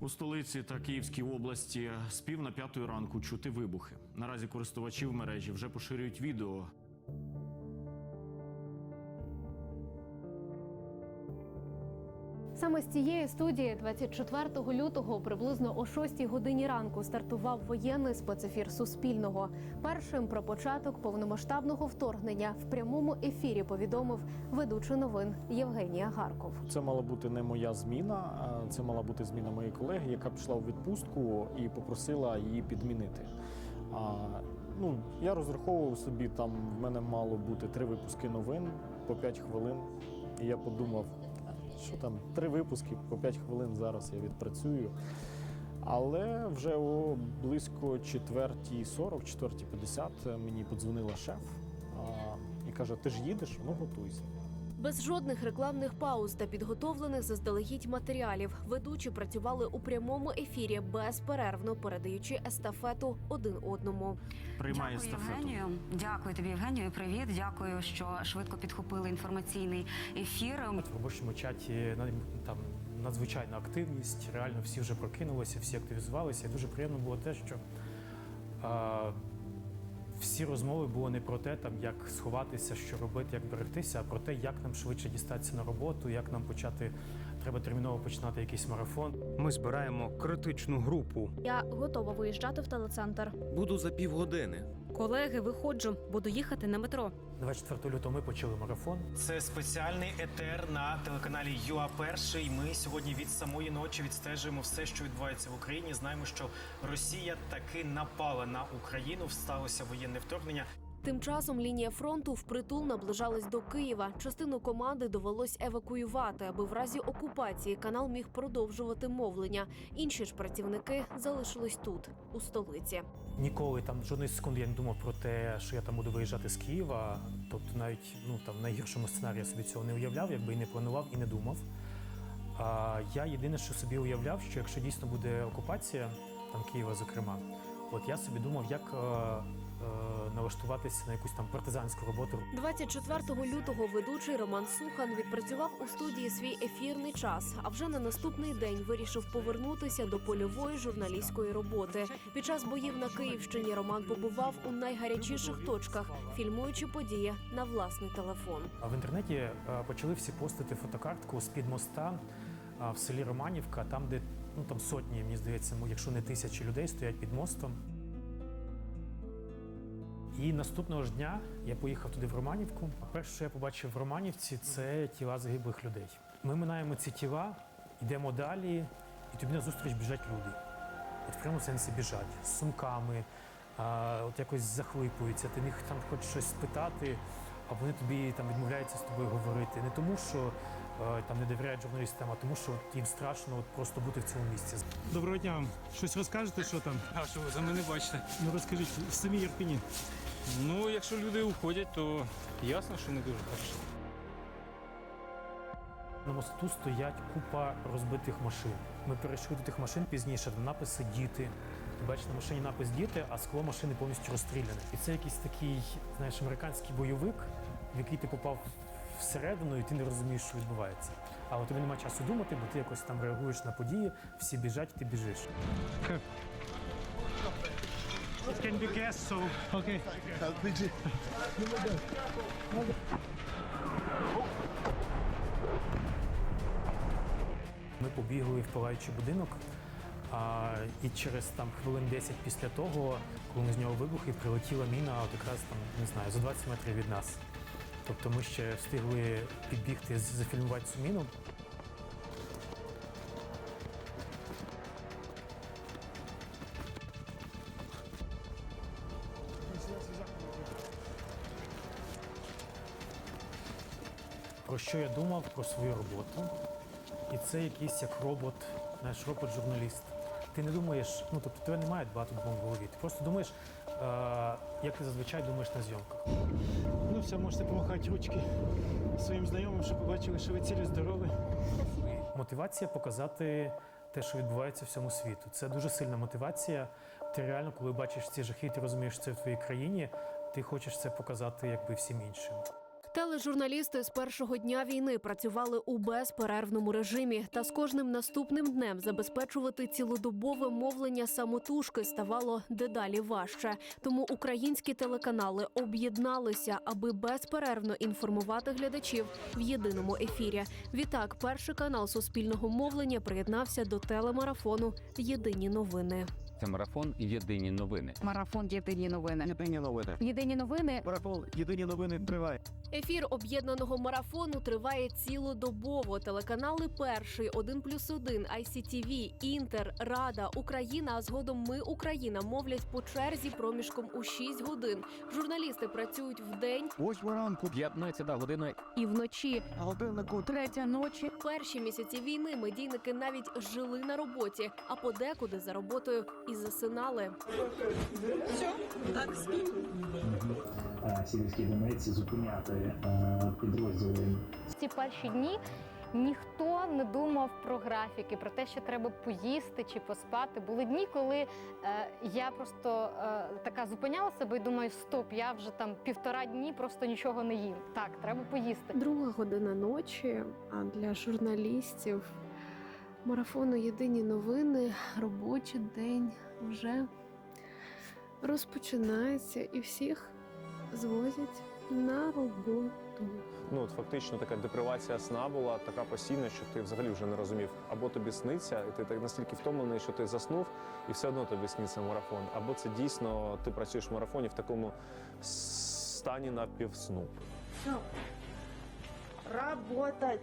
У столиці та Київській області з пів на п'ятої ранку чути вибухи. Наразі користувачі в мережі вже поширюють відео. Саме з цієї студії 24 лютого приблизно о 6 годині ранку стартував воєнний спецефір Суспільного. Першим про початок повномасштабного вторгнення в прямому ефірі повідомив ведучий новин Євгенія Гарков. Це мала бути не моя зміна, це мала бути зміна моєї колеги, яка пішла у відпустку і попросила її підмінити. Ну, я розраховував собі, там в мене мало бути три випуски новин по 5 хвилин. І я подумав, що там, три випуски по 5 хвилин зараз я відпрацюю. Але вже о близько 4.40, 4.50 мені подзвонила шеф а, і каже: Ти ж їдеш? Ну готуйся. Без жодних рекламних пауз та підготовлених заздалегідь матеріалів ведучі працювали у прямому ефірі безперервно передаючи естафету один одному. Приймає Дякую, естафету. Євгенію. Дякую тобі, Євгенію. Привіт. Дякую, що швидко підхопили інформаційний ефір. В робочому чаті на- там надзвичайна активність. Реально всі вже прокинулися, всі активізувалися. І дуже приємно було те, що а, всі розмови були не про те, там, як сховатися, що робити, як берегтися, а про те, як нам швидше дістатися на роботу, як нам почати. Треба терміново починати якийсь марафон. Ми збираємо критичну групу. Я готова виїжджати в телецентр. Буду за півгодини. Колеги, виходжу, буду їхати на метро. 24 лютого ми почали марафон. Це спеціальний етер на телеканалі ЮА Перший. Ми сьогодні від самої ночі відстежуємо все, що відбувається в Україні. Знаємо, що Росія таки напала на Україну. всталося воєнне вторгнення. Тим часом лінія фронту впритул наближалась до Києва. Частину команди довелось евакуювати, аби в разі окупації канал міг продовжувати мовлення. Інші ж працівники залишились тут, у столиці. Ніколи там жодної секунди я не думав про те, що я там буду виїжджати з Києва. Тобто, навіть ну там в найгіршому сценарії я собі цього не уявляв, якби і не планував, і не думав. А я єдине, що собі уявляв, що якщо дійсно буде окупація, там Києва, зокрема, от я собі думав, як е, налаштуватися на якусь там партизанську роботу. 24 лютого ведучий Роман Сухан відпрацював у студії свій ефірний час. А вже на наступний день вирішив повернутися до польової журналістської роботи. Під час боїв на Київщині Роман побував у найгарячіших точках, фільмуючи події на власний телефон. В інтернеті е, почали всі постити фотокартку з під моста е, в селі Романівка, там, де ну там сотні, мені здається, якщо не тисячі людей стоять під мостом. І наступного ж дня я поїхав туди в Романівку. Перше, що я побачив в Романівці, це тіла загиблих людей. Ми минаємо ці тіла, йдемо далі, і тобі назустріч біжать люди. От в прямому сенсі біжать з сумками, а, от якось захлипуються, ти них там хочеш щось спитати, а вони тобі там відмовляються з тобою говорити. Не тому, що е, там не довіряють журналістам, а тому, що їм страшно от просто бути в цьому місці. Доброго дня вам. Щось розкажете, що там? А що ви за мене бачите? Ну розкажіть в самій Ірпіні. Ну, якщо люди уходять, то ясно, що не дуже хорошо. На мосту стоять купа розбитих машин. Ми перейшли до тих машин пізніше, там написи діти. Ти бачиш на машині напис діти, а скло машини повністю розстріляне. І це якийсь такий, знаєш, американський бойовик, в який ти попав всередину, і ти не розумієш, що відбувається. Але тобі немає часу думати, бо ти якось там реагуєш на події, всі біжать, ти біжиш. Can be gas, so... Окей. Ми побігли в палаючий будинок, а, і через там хвилин 10 після того, коли ми з нього вибухи, прилетіла міна, от якраз там, не знаю, за 20 метрів від нас. Тобто ми ще встигли підбігти, зафільмувати цю міну. Про що я думав про свою роботу? І це якийсь як робот, знаєш, робот-журналіст. Ти не думаєш, ну тобто тебе немає багато думок в голові. Ти просто думаєш, е, як ти зазвичай думаєш на зйомках. Ну все, можете помахати ручки своїм знайомим, щоб побачили, що ви цілі здорові. Мотивація показати те, що відбувається в всьому світу. Це дуже сильна мотивація. Ти реально, коли бачиш ці жахи, ти розумієш, що це в твоїй країні, ти хочеш це показати якби всім іншим. Тележурналісти з першого дня війни працювали у безперервному режимі, та з кожним наступним днем забезпечувати цілодобове мовлення самотужки ставало дедалі важче. Тому українські телеканали об'єдналися, аби безперервно інформувати глядачів в єдиному ефірі. Відтак, перший канал суспільного мовлення приєднався до телемарафону Єдині новини. Це марафон Єдині новини. Марафон Єдині новини. Єдині новини. Єдині новини. Марафон Єдині новини триває. Ефір об'єднаного марафону триває цілодобово. Телеканали Перший, 1+,1, ICTV, Інтер, Рада, Україна. А згодом ми Україна мовлять по черзі проміжком у 6 годин. Журналісти працюють вдень Восьма ранку. 15 година і вночі. А годиннику Третя ночі. Перші місяці війни медійники навіть жили на роботі, а подекуди за роботою і засинали. Сільській Донеці зупиняти е, підрозділи ці перші дні ніхто не думав про графіки, про те, що треба поїсти чи поспати. Були дні, коли е, я просто е, така зупиняла себе і думаю, стоп, я вже там півтора дні просто нічого не їм. Так, треба поїсти. Друга година ночі. А для журналістів марафону Єдині новини робочий день вже розпочинається і всіх звозять на роботу. Ну от фактично така депривація сна була така постійна, що ти взагалі вже не розумів, або тобі сниться, і ти так настільки втомлений, що ти заснув, і все одно тобі сниться марафон. Або це дійсно ти працюєш в марафоні в такому стані напівсну. Работать.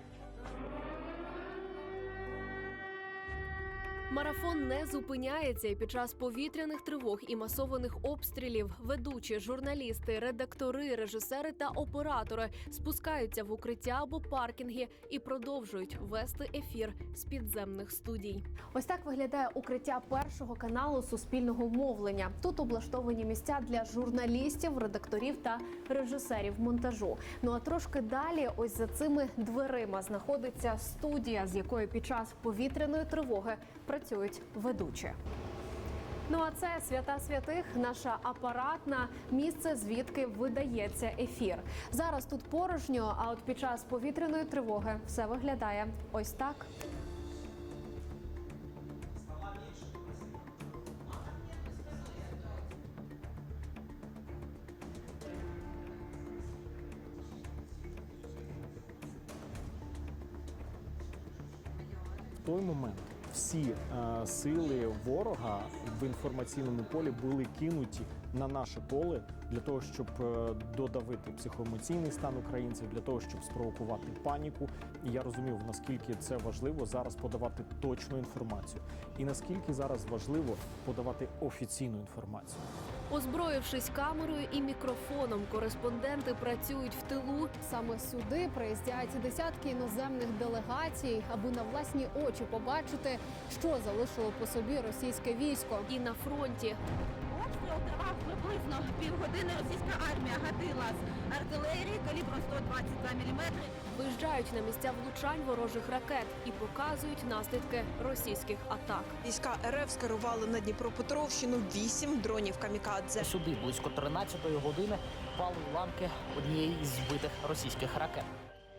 Марафон не зупиняється і під час повітряних тривог і масованих обстрілів ведучі, журналісти, редактори, режисери та оператори спускаються в укриття або паркінги і продовжують вести ефір з підземних студій. Ось так виглядає укриття першого каналу суспільного мовлення. Тут облаштовані місця для журналістів, редакторів та режисерів монтажу. Ну а трошки далі, ось за цими дверима, знаходиться студія, з якої під час повітряної тривоги працюють ведучі. Ну а це свята святих, наша апаратна місце, звідки видається ефір. Зараз тут порожньо, а от під час повітряної тривоги все виглядає ось так. Той момент всі е, сили ворога в інформаційному полі були кинуті на наше поле для того, щоб е, додавити психоемоційний стан українців, для того, щоб спровокувати паніку. І я розумів, наскільки це важливо зараз подавати точну інформацію, і наскільки зараз важливо подавати офіційну інформацію. Озброївшись камерою і мікрофоном, кореспонденти працюють в тилу. Саме сюди приїздять десятки іноземних делегацій, аби на власні очі побачити, що залишило по собі російське військо. І на фронті тривав приблизно півгодини. Російська армія гатила з артилерії калібром 122 мм. виїжджають на місця влучань ворожих ракет і показують наслідки російських атак. Війська РФ скерували на Дніпропетровщину вісім дронів камікадзе. сюди близько 13-ї години впали уламки однієї із збитих російських ракет.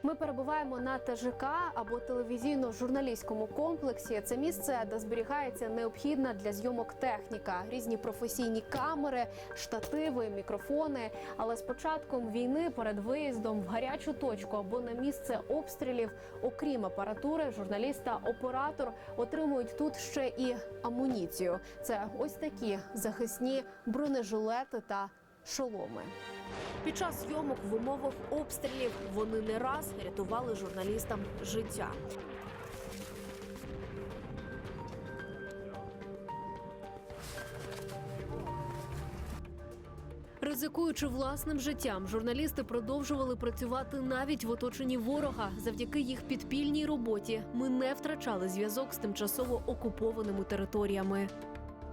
Ми перебуваємо на ТЖК або телевізійно-журналістському комплексі. Це місце, де зберігається необхідна для зйомок техніка, різні професійні камери, штативи, мікрофони. Але з початком війни перед виїздом в гарячу точку або на місце обстрілів, окрім апаратури, журналіст та оператор отримують тут ще і амуніцію. Це ось такі захисні бронежилети та шоломи. Під час зйомок в умовах обстрілів вони не раз рятували журналістам життя. Ризикуючи власним життям, журналісти продовжували працювати навіть в оточенні ворога. Завдяки їх підпільній роботі ми не втрачали зв'язок з тимчасово окупованими територіями.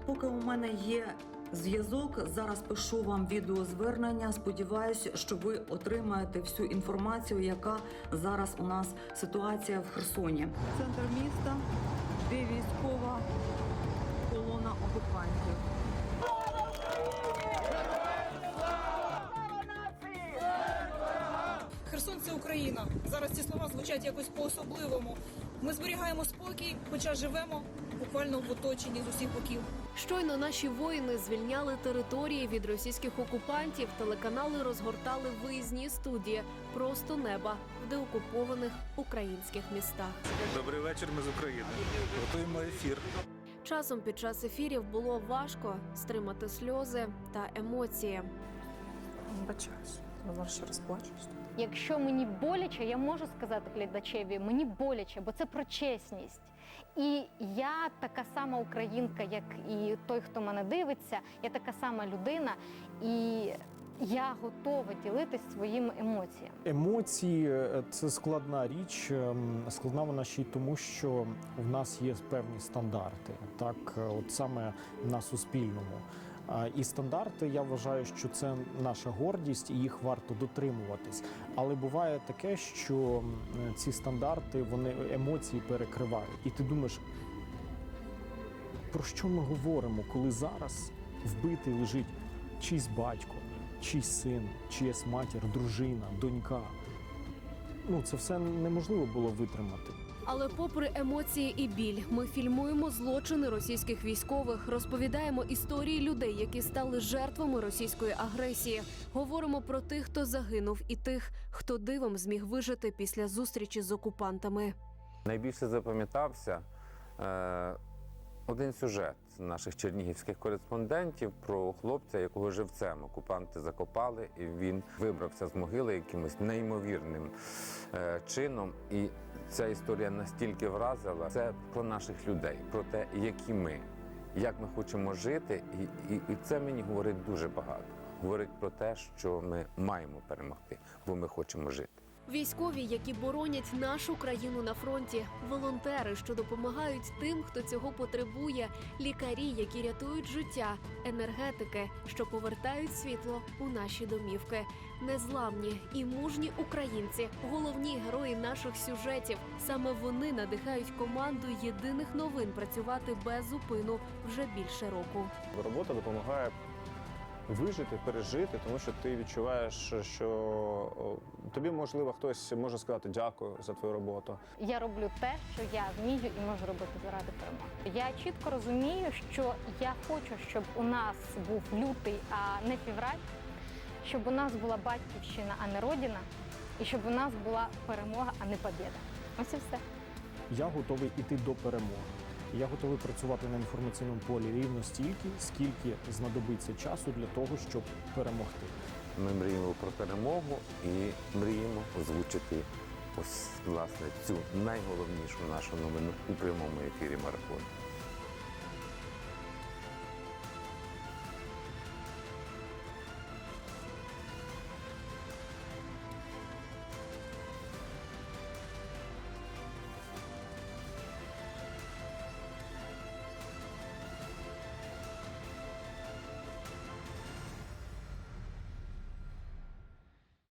Поки у мене є зв'язок, зараз пишу вам відеозвернення. Сподіваюся, що ви отримаєте всю інформацію, яка зараз у нас ситуація в Херсоні. Центр міста, де військова колона окупантів. Україна. Зараз ці слова звучать якось по-особливому. Ми зберігаємо спокій, хоча живемо буквально в оточенні з усіх боків. Щойно наші воїни звільняли території від російських окупантів. Телеканали розгортали виїзні студії просто неба в деокупованих українських містах. Добрий вечір, ми з України. Готуємо ефір. Часом під час ефірів було важко стримати сльози та емоції. Вибачаюсь, вона ще розплачусь. Якщо мені боляче, я можу сказати глядачеві, мені боляче, бо це про чесність. І я така сама українка, як і той, хто мене дивиться, я така сама людина, і я готова ділитись своїми емоціями. Емоції е, це складна річ. Ем, Складна вона ще й тому, що в нас є певні стандарти, так е, от саме на суспільному. І стандарти, я вважаю, що це наша гордість, і їх варто дотримуватись. Але буває таке, що ці стандарти вони емоції перекривають, і ти думаєш, про що ми говоримо, коли зараз вбитий лежить чийсь батько, чийсь син, чиясь матір, дружина, донька. Ну, це все неможливо було витримати. Але попри емоції і біль, ми фільмуємо злочини російських військових, розповідаємо історії людей, які стали жертвами російської агресії. Говоримо про тих, хто загинув, і тих, хто дивом зміг вижити після зустрічі з окупантами. Найбільше запам'ятався е, один сюжет наших чернігівських кореспондентів про хлопця, якого живцем окупанти закопали, і він вибрався з могили якимось неймовірним чином. І ця історія настільки вразила це про наших людей, про те, які ми, як ми хочемо жити, і, і, і це мені говорить дуже багато. Говорить про те, що ми маємо перемогти, бо ми хочемо жити. Військові, які боронять нашу країну на фронті, волонтери, що допомагають тим, хто цього потребує, лікарі, які рятують життя, енергетики, що повертають світло у наші домівки, незламні і мужні українці, головні герої наших сюжетів. Саме вони надихають команду єдиних новин працювати без зупину вже більше року. Робота допомагає вижити, пережити, тому що ти відчуваєш, що тобі можливо хтось може сказати дякую за твою роботу. Я роблю те, що я вмію і можу робити заради перемоги. Я чітко розумію, що я хочу, щоб у нас був лютий, а не февраль, щоб у нас була батьківщина, а не родина, і щоб у нас була перемога, а не побєда. Ось і все. Я готовий іти до перемоги. Я готовий працювати на інформаційному полі рівно стільки, скільки знадобиться часу для того, щоб перемогти. Ми мріємо про перемогу і мріємо озвучити ось власне цю найголовнішу нашу новину у прямому ефірі марафону.